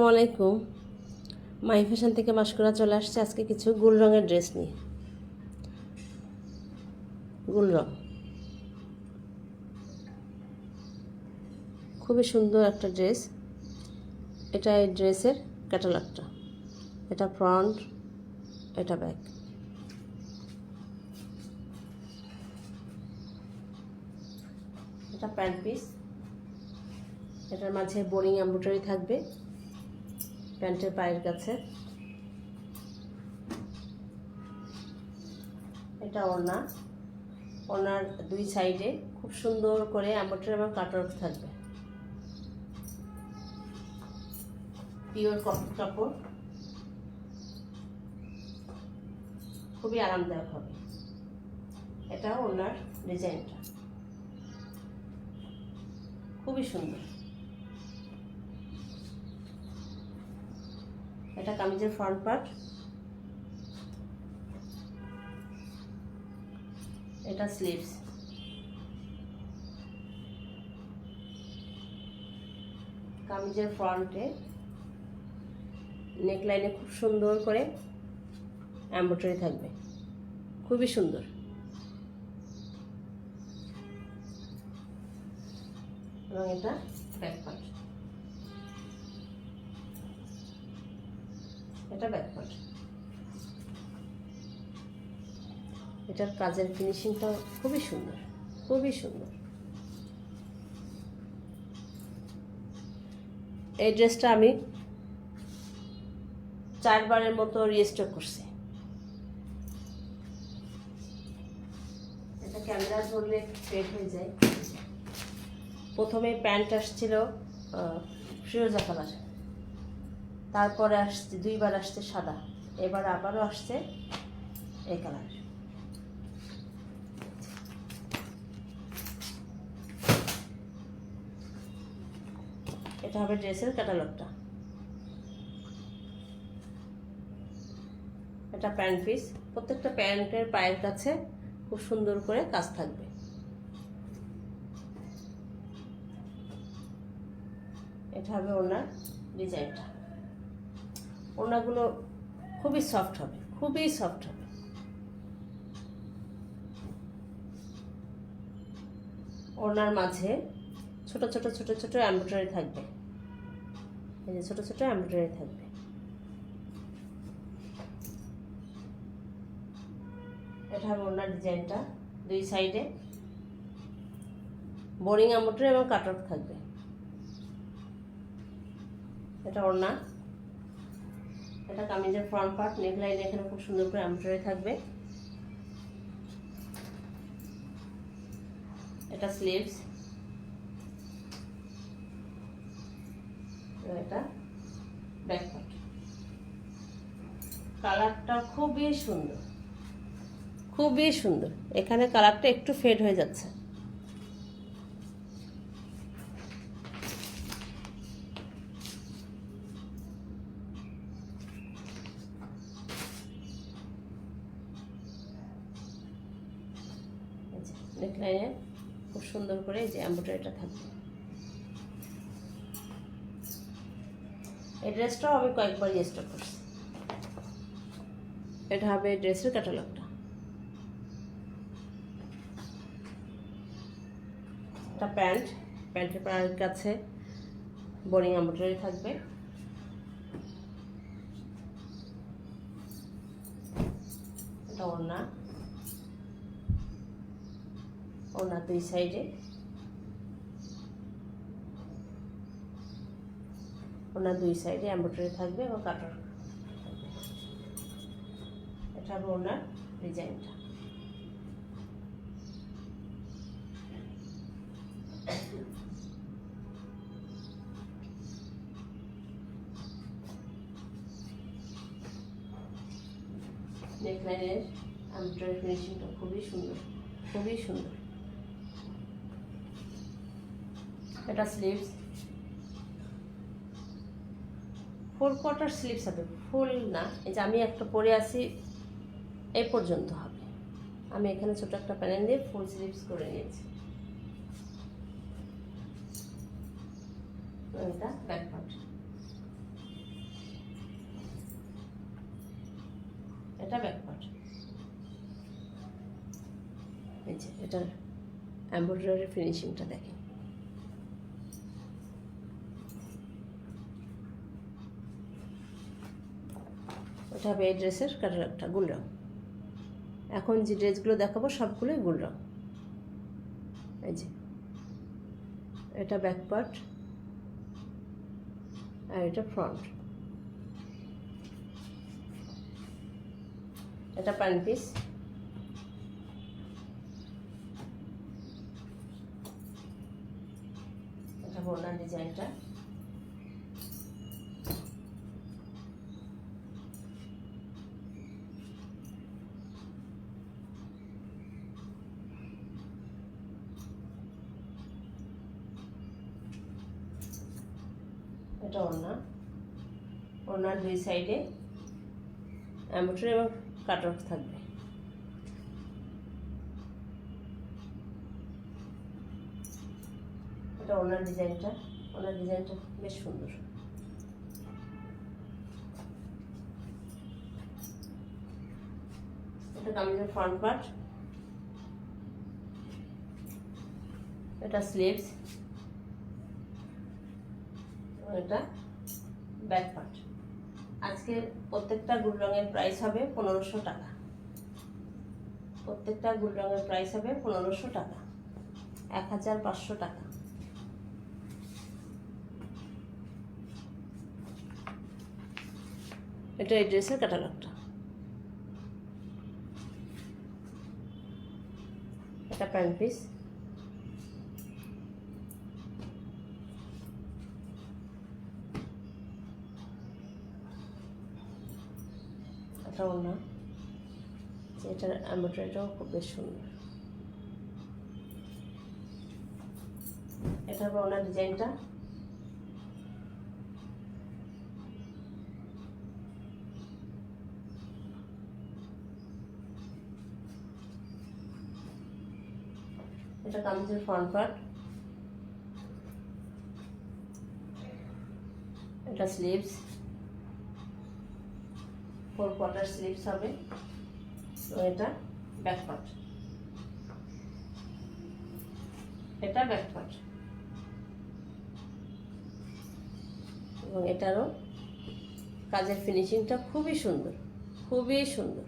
আসসালামাইকুম my fashion থেকে মাস্করা চলে আসছে আজকে কিছু গুল রঙের ড্রেস নিয়ে। গুল রং। খুবই সুন্দর একটা ড্রেস। এটা এই ড্রেসের ক্যাটালগটা। এটা ফ্রন্ট, এটা ব্যাক। এটা প্যান্ট পিস। এটার মাঝে বোরিং এম্ব্রয়ডারি থাকবে। প্যান্টের পায়ের কাছে। এটা ওনা ওনার দুই সাইডে খুব সুন্দর করে এম্ব্রয়ডারি এবং কাটওয়ার্ক থাকবে। পিওর কটন কাপড়। খুবই আরামদায়ক হবে। এটা ওনার ডিজাইনটা। খুবই সুন্দর। এটা কামিজের ফ্রন্ট পার্ট এটা স্লিভস কামিজের ফ্রন্টে নেকলাইনে খুব সুন্দর করে এম্ব্রয়ডারি থাকবে। খুবই সুন্দর। এবং এটা ব্যাক পার্ট এটা ব্যাক পার্ট এটার কাজের ফিনিশিংটা খুবই সুন্দর খুবই সুন্দর। এই ড্রেসটা আমি চারবারের মতো রিস্টোর করছি। এটা ক্যামেরা ধরলে ফেড হয়ে যায়। প্রথমে প্যান্ট আসছিল ফিরোজা কালার তারপরে আসছে, দুইবার আসছে সাদা, এবার আবারও আসছে এই কালার। এটা হবে ড্রেসের ক্যাটালগটা। এটা প্যান্ট পিস, প্রত্যেকটা প্যান্টের পায়ের কাছে খুব সুন্দর করে কাজ থাকবে। এটা হবে ওনার ডিজাইনটা। ওনাগুলো খুবই সফট হবে, খুবই সফট হবে। ওনার মাঝে ছোট ছোট ছোট ছোট এমব্রয়ডারি থাকবে। এই যে ছোট ছোট এমব্রয়ডারি থাকবে। এটা হবে ওনার ডিজাইনটা, দুই সাইডে। বোরিং এমব্রয়ডারি এবং কাটওয়ার্ক থাকবে। এটা ওড়না এটা কামিজের ফ্রন্ট পার্ট নেকলাইন এখানে খুব সুন্দর করে এমব্রয়ডারি থাকবে। এটা স্লিভস এটা ব্যাক পার্ট কালারটা খুবই সুন্দর। খুবই সুন্দর। এখানে কালারটা একটু ফেড হয়ে যাচ্ছে। নেকলাইনে খুব সুন্দর করে যে এম্ব্রয়ডারিটা থাকবে। এই ড্রেসটাও আমি কয়েকবার স্টক করছি। এটা হবে ড্রেসের ক্যাটালগটা একটা প্যান্ট। প্যান্টের পায়ের কাছে বোরিং এম্ব্রয়ডারি থাকবে এটা ওড়না ওনার দুই সাইডে। ওনার দুই সাইডে এম্ব্রয়ডারি থাকবে এবং কাটার। এটা হবে ওনার ডিজাইনটা। নেকলাইনের এম্ব্রয়ডারি ফিনিশিংটা খুবই সুন্দর খুবই সুন্দর। এটা স্লিভস ফোর কোয়ার্টার স্লিভস হবে। ফুল না, এই যে আমি একটা পরে আসি এই পর্যন্ত হবে। আমি এখানে ছোটো একটা প্যানেল দিয়ে ফুল স্লিভস করে নিয়েছি। এটা ব্যাকপার্ট এটা ব্যাকপার্ট এই যে, এটার এমব্রয়ডারি ফিনিশিংটা দেখেন। ওটা হবে এই ড্রেসের কালার গুল রং। এখন যে ড্রেসগুলো দেখাবো, সবগুলোই গুল রং। এই যে, এটা ব্যাক পার্ট আর এটা ফ্রন্ট এটা প্যান্ট পিস এটা বোনার ডিজাইনটা এটা ওড়না ওড়নার দুই সাইডে অ্যাম্বোটারি এবং কাটওয়ার্ক থাকবে। এটা ওনার ডিজাইনটা ওনার ডিজাইনটা বেশ সুন্দর। এটা কামিজের ফ্রন্ট পার্ট এটা স্লিভস এটা ব্যাক পার্ট আজকে প্রত্যেকটা গুল রঙের প্রাইস হবে পনেরোশো টাকা। প্রত্যেকটা গুল রঙের প্রাইস হবে পনেরোশো টাকা। এক হাজার পাঁচশো টাকা। এটা এই ড্রেসের ক্যাটালগটা এটা প্যান্ট পিস এটাও না এটার এমব্রয়ডারিটাও খুব বেশ সুন্দর। এটা হবে ওনার ডিজাইনটা এটা কামিজের ফ্রন্ট পার্ট এটা স্লিভস ফোর কোয়ার্টার স্লিভস হবে। তো এটা ব্যাক পার্ট এটা ব্যাক পার্ট এবং এটারও কাজের ফিনিশিংটা খুবই সুন্দর খুবই সুন্দর।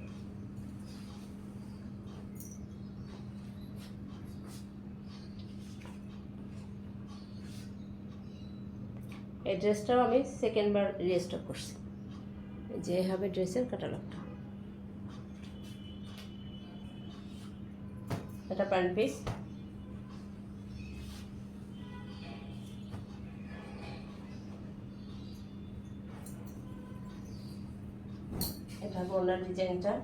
এই ড্রেসটাও আমি সেকেন্ড বার রিস্টক করছি। যে হবে ড্রেসের ক্যাটালগটা। এটা প্যান্ট পিস। এটা বোনার ডিজাইনটা।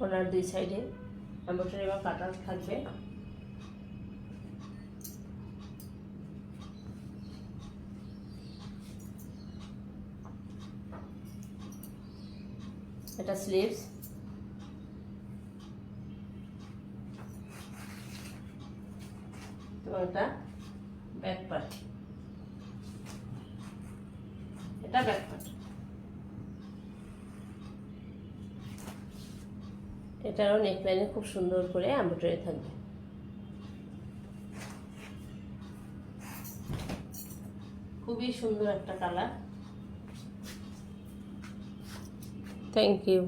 ওনার দুই সাইডে। এবং কাটার থাকবে। এটা স্লিভস এবং এটা ব্যাক পার্ট এটা ব্যাক পার্ট এটারও নেকলাইনে খুব সুন্দর করে এম্ব্রয়ডারি থাকবে। খুবই সুন্দর একটা কালার থ্যাংক ইউ